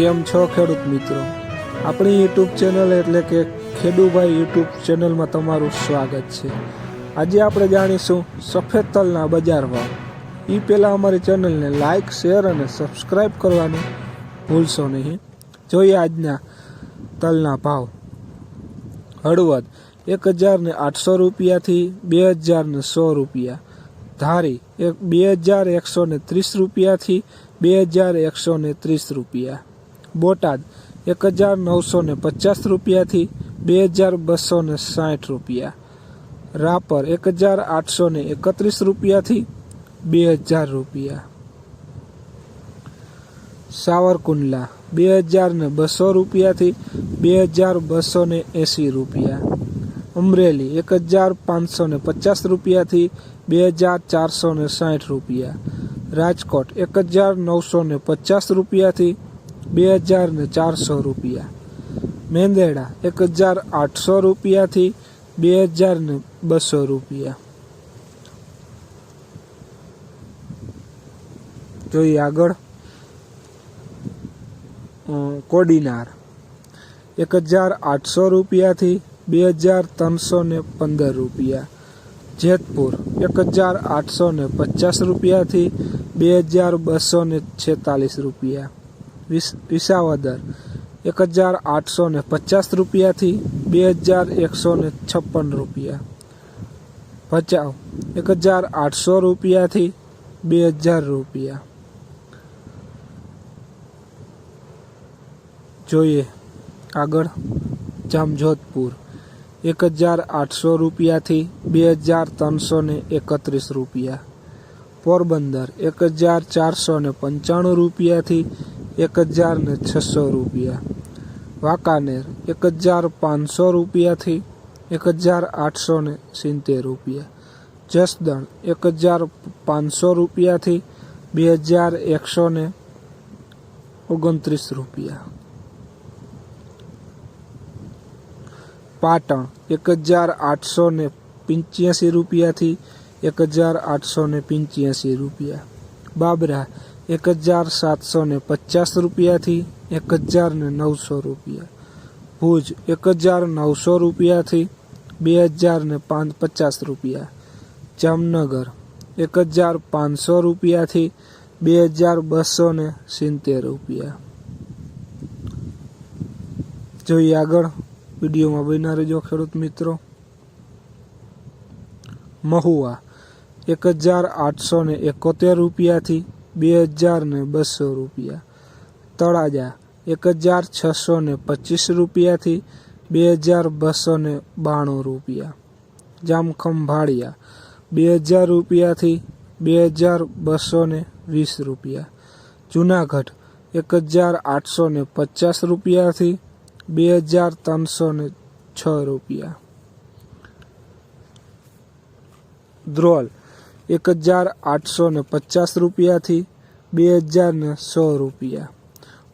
કેમ છો ખેડૂત મિત્રો? આપણી યુટ્યુબ ચેનલ એટલે કે ખેડુભાઈ યુટ્યુબ ચેનલમાં તમારું સ્વાગત છે. આજે આપણે જાણીશું સફેદ તલના બજાર ભાવ. એ પહેલાં અમારી ચેનલને લાઇક શેર અને સબસ્ક્રાઈબ કરવાનું ભૂલશો નહીં. જોઈએ આજના તલના ભાવ. હળવદ એક હજારને આઠસો રૂપિયાથી બે હજારને સો રૂપિયા. ધારી એક બે હજાર એકસો ત્રીસ રૂપિયાથી બે હજાર એકસો ને ત્રીસ રૂપિયા. બોટાદ એક હજાર નવસો ને પચાસ રૂપિયાથી બે હજાર બસો ને સાઠ રૂપિયા. રાપર એક હજાર આઠસો ને એકત્રીસ રૂપિયાથી બે હજાર રૂપિયા. સાવરકુંડલા બે હજાર ને બસો રૂપિયાથી બે હજાર બસો ને એંસી રૂપિયા. અમરેલી એક હજાર પાંચસો ને પચાસ રૂપિયાથી બે હજાર ચારસો ને સાઠ રૂપિયા. રાજકોટ એક હજાર નવસો ને પચાસ રૂપિયાથી બે હજાર ને ચારસો રૂપિયા. મેંદેડા એક હજાર આઠસો રૂપિયાથી બે હજાર ને બસો રૂપિયા. જોઈએ આગળ. કોડીનાર એક હજાર આઠસો રૂપિયાથી બે હજાર ત્રણસો ને પંદર રૂપિયા. જેતપુર એક હજાર આઠસો ને પચાસ રૂપિયાથી બે હજાર બસો ને છેતાલીસ રૂપિયા. વિસ- વિસાવદર એક હજાર આઠસો ને પચાસ રૂપિયાથી બે હજાર એકસો ને છપ્પન રૂપિયા. ભચાઉ. એક હજાર આઠસો રૂપિયાથી બે હજાર રૂપિયા. જોઈએ. આગળ. જામજોધપુર. એક હજાર આઠસો રૂપિયાથી બે હજાર ત્રણસો ને એકત્રીસ રૂપિયા. પોરબંદર. એક હજાર ચારસો ને પંચાણું રૂપિયાથી એક હજાર ને છસો રૂપિયા. વાંકાનેર એક હજાર પાંચસો રૂપિયાથી એક હજાર આઠસો ને સિત્તેર રૂપિયા. જસદણ એક હજાર પાંચસો રૂપિયાથી બે હજાર એકસો ને ઓગણત્રીસ રૂપિયા. પાટણ એક હજાર આઠસો ને પંચ્યાસી રૂપિયાથી એક હજાર આઠસો ને પંચ્યાસી રૂપિયા. બાબરા એક હજાર સાતસો ને પચાસ રૂપિયાથી એક હજાર ને નવસો રૂપિયા. ભુજ એક હજાર નવસો રૂપિયાથી બે હજાર ને પાંચ પચાસ રૂપિયા. જામનગર એક હજાર પાંચસો રૂપિયાથી બે હજાર બસો ને સિત્તેર રૂપિયા. જોઈએ આગળ વિડીયોમાં બન્યા રહેજો, ખેડૂત મિત્રો. મહુવા એક હજાર આઠસો ને એકોતેર રૂપિયાથી બે હજાર ને બસો રૂપિયા. તળાજા, એક હજાર છસો ને પચીસ રૂપિયાથી બે હજાર બસો ને બાણું રૂપિયા. જામખંભાળિયા, બે હજાર રૂપિયાથી બે હજાર બસો ને વીસ રૂપિયા. જુનાગઢ, એક હજાર આઠસો ને પચાસ રૂપિયાથી બે હજાર ત્રણસો ને છ રૂપિયા. ધ્રોલ એક હજાર આઠસો ને પચાસ રૂપિયાથી બે હજાર ને સો રૂપિયા.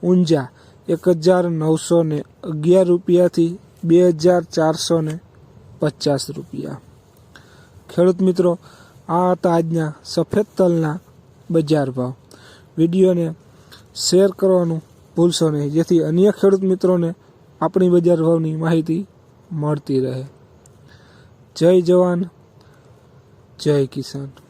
ઊંઝા એક હજાર નવસો ને અગિયાર રૂપિયાથી બે હજાર ચારસો ને પચાસ રૂપિયા. ખેડૂત મિત્રો, આ હતા આજના સફેદ તલના બજાર ભાવ. વિડીયોને શેર કરવાનું ભૂલશો નહીં, જેથી અન્ય ખેડૂત મિત્રોને આપણી બજાર ભાવની માહિતી મળતી રહે. જય જવાન, જય કિસાન.